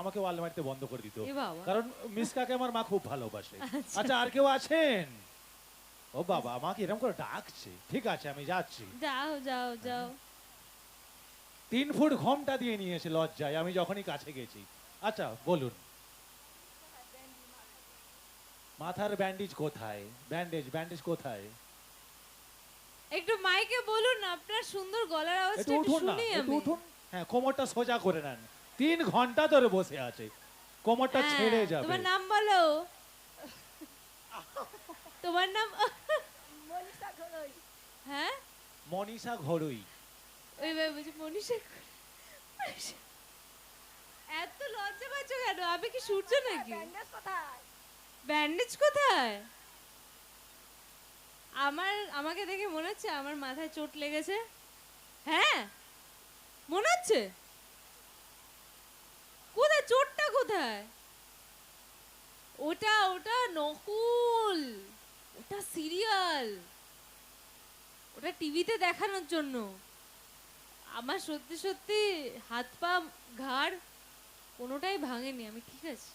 আমাকে আলমারিতে বন্ধ করে দিত। কারণ মিসকাকে আমার মা খুব ভালোবাসে। আচ্ছা। আর কেউ আছেন? ও বাবা আমাকে এরকম করে ডাকছে। ঠিক আছে আমি যাচ্ছি। যাও যাও যাও। তিন ফুট ঘমটা দিয়ে নিয়েছে লজ্জায় আমি যখনই কাছে গেছি। আচ্ছা বলুন। মাথার ব্যান্ডেজ কোথায়? ব্যান্ডেজ ব্যান্ডেজ কোথায়? একটু মাইকে বলুন আপনার সুন্দর গলার আওয়াজটা একটু শুনি আমি। হ্যাঁ কোমরটা সোজা করে নেন। তিন ঘণ্টা ধরে বসে আছে। কোমরটা হ্যাঁ, ছেড়ে যাবে। তোমার নাম বলো। তোমার নাম? হ্যাঁ? মনীষা ঘড়ুই। ওই ভাই বলছি মনীষা মনীষা। এত লজ্জা পাচ্ছ কেন? আমি কি সূর্য নাকি? ব্যান্ডেজ কোথায়? আমার আমাকে দেখে মনে হচ্ছে আমার মাথায় চোট লেগেছে। হ্যাঁ? মনে হচ্ছে? চোটটা কোথায়? ওটা ওটা নকুল। ওটা সিরিয়াল। ওটা টিভিতে দেখানোর জন্য। আমার সত্যি সত্যি হাত পা ঘাড় কোনোটাই ভাঙেনি আমি ঠিক আছে।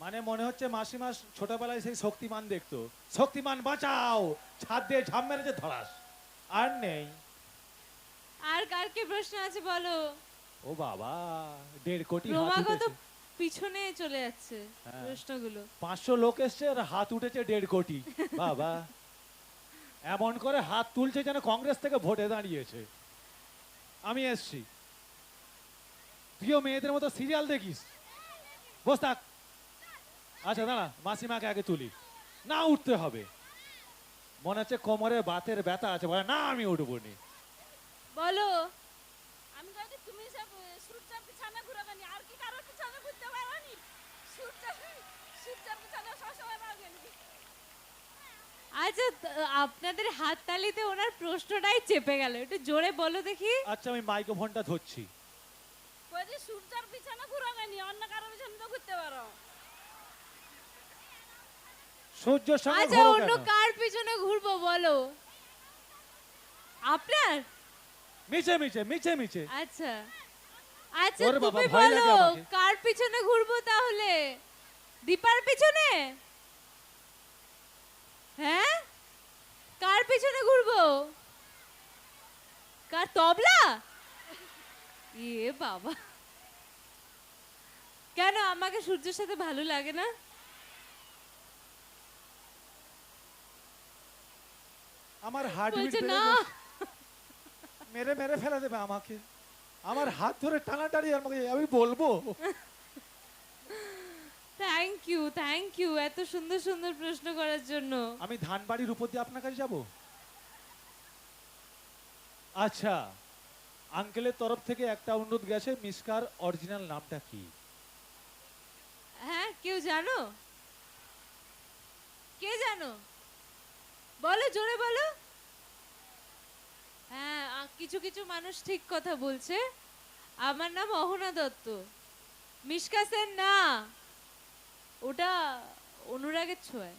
মানে মনে হচ্ছে মাসিমা ছোটবেলায় সেই শক্তিমান দেখতো। শক্তিমান বাঁচাও! ছাদ দিয়ে ঝাম মেরেছে ধরাস। আর নেই। আর কার কি প্রশ্ন আছে বলো? ও বাবা দেড় কোটি ক্রমাগত। পিছনে চলে যাচ্ছে হ্যাঁ। প্রশ্নগুলো। পাঁচশো লোক এসছে আর হাত উঠেছে দেড় কোটি। বাবা। এমন করে হাত তুলছে যেন কংগ্রেস থেকে ভোটে দাঁড়িয়েছে। আমি এসছি। তুইও মেয়েদের মতো সিরিয়াল দেখিস। বস থাক। আচ্ছা দাঁড়া মাসিমাকে আগে তুলি। না উঠতে হবে। মনে হচ্ছে কোমরে বাতের ব্যথা আছে। বলে না আমি উঠবো নি। বলো। তুমি সব সূর্যের পিছনে ঘুরাবেনি আর কি কারও পিছনে ঘুরতে পারোনি? সূর্যের সূর্যের পিছনে সবসময় আচ্ছা আপনাদের হাততালিতে ওনার প্রশ্নটাই চেপে গেল। একটু জোরে বলো দেখি। আচ্ছা আমি মাইক্রোফোনটা ধরছি। কইছি সূর্যের পিছনে ঘুরাবেনি অন্য কারও পিছনে তো ঘুরতে পারো। সূর্যের সঙ্গে আচ্ছা অন্য কার পিছনে ঘুরবো বলো? আপনার? মিছে মিছে মিছে মিছে। আচ্ছা। আচ্ছা ওরে বাবা, তুমি ভয় লাগে বলো আমাকে। কার পিছনে ঘুরবো তাহলে? দীপার পিছনে? হ্যাঁ? কার পিছনে ঘুরবো? কার তবলা? এ বাবা। কেন আমাকে সূর্যের সাথে ভালো লাগে না? আমার হার্ট বলছে না। মেরে মেরে ফেলে দেবে আমাকে। আমার হাত ধরে টানাটানি আমাকে আমি বলব। থ্যাংক ইউ থ্যাংক ইউ এত সুন্দর সুন্দর প্রশ্ন করার জন্য। আমি ধানবাড়ির উপর দিয়ে আপনার কাছে যাব? আচ্ছা আঙ্কেলের তরফ থেকে একটা অনুরোধ গেছে মিসকার অরিজিনাল নামটা কি? হ্যাঁ কেউ জানো? কে জানো? বলো জোরে বলো। হ্যাঁ কিছু কিছু মানুষ ঠিক কথা বলছে। আমার নাম অহনা দত্ত। মিশকা সেন না। ওটা অনুরাগের ছোঁয়ায়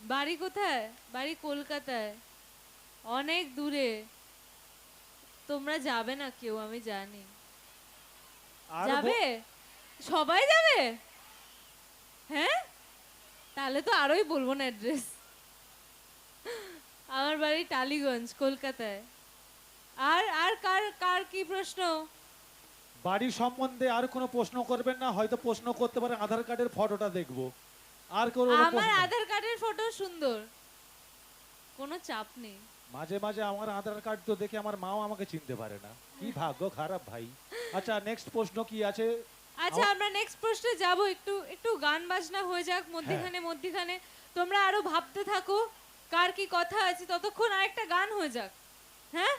বাড়ি কোথায়? বাড়ি কলকাতায়। অনেক দূরে। তোমরা যাবে না কেউ আমি জানি। যাবে? সবাই যাবে? হ্যাঁ? তাহলে তো আরোই বলব না অ্যাড্রেস। আমার বাড়ি টালিগঞ্জ কলকাতায়। আর আর কার কার কি প্রশ্ন? বাড়ির সম্বন্ধে আর কোনো প্রশ্ন করবেন না হয়তো প্রশ্ন করতে পারেন আধার কার্ডের ফটোটা দেখব। আর কোনো আমার আধার কার্ডের ফটো সুন্দর। কোনো চাপ নেই। মাঝে মাঝে আমার আধার কার্ড তো দেখে আমার মাও আমাকে চিনতে পারে না। কি ভাগ্য খারাপ ভাই। আচ্ছা নেক্সট প্রশ্ন কি আছে? আচ্ছা আমরা নেক্সট প্রশ্নে যাব। একটু একটু গান বাজনা হয়ে যাক মধ্যখানে মধ্যখানে। তোমরা আরও ভাবতে থাকো। কার কি কথা আছে? ততক্ষণ আরেকটা গান হয়ে যাক। হ্যাঁ?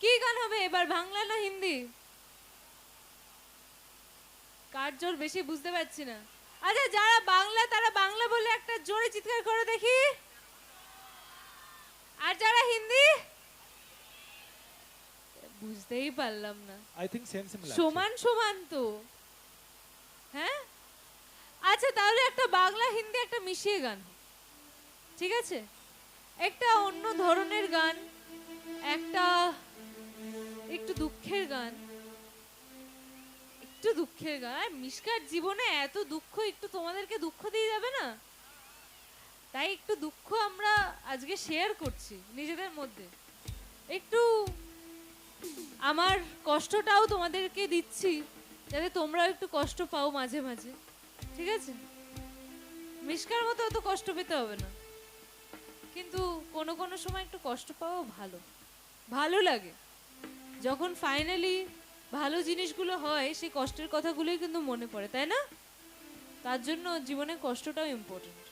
কি গান হবে এবার বাংলা না হিন্দি? কার জোর বেশি বুঝতে পারছি না। আচ্ছা যারা বাংলা তারা বাংলা বলে একটা জোরে চিৎকার করে দেখি। আর যারা হিন্দি? বুঝতেই পারলাম না। আই থিঙ্ক সেম সেম সমান সমান তো। হ্যাঁ? আচ্ছা তাহলে একটা বাংলা হিন্দি একটা মিশিয়ে গান। ঠিক আছে? একটা অন্য ধরনের গান, একটা একটু দুঃখের গান, একটু দুঃখের গান। মিশকার জীবনে এত দুঃখ, একটু তোমাদেরকে দুঃখ দিয়ে যাবে না? তাই একটু দুঃখ আমরা আজকে শেয়ার করছি নিজেদের মধ্যে। একটু আমার কষ্টটাও তোমাদেরকে দিচ্ছি, যাতে তোমরাও একটু কষ্ট পাও মাঝে মাঝে। ঠিক আছে? মিশকার মতো অত কষ্ট পেতে হবে না। কিন্তু কোনো কোনো সময় একটু কষ্ট পাওয়াও ভালো। ভালো লাগে। যখন ফাইনালি ভালো জিনিসগুলো হয়, সেই কষ্টের কথাগুলোই কিন্তু মনে পড়ে, তাই না? তার জন্য জীবনে কষ্টটাও ইম্পর্টেন্ট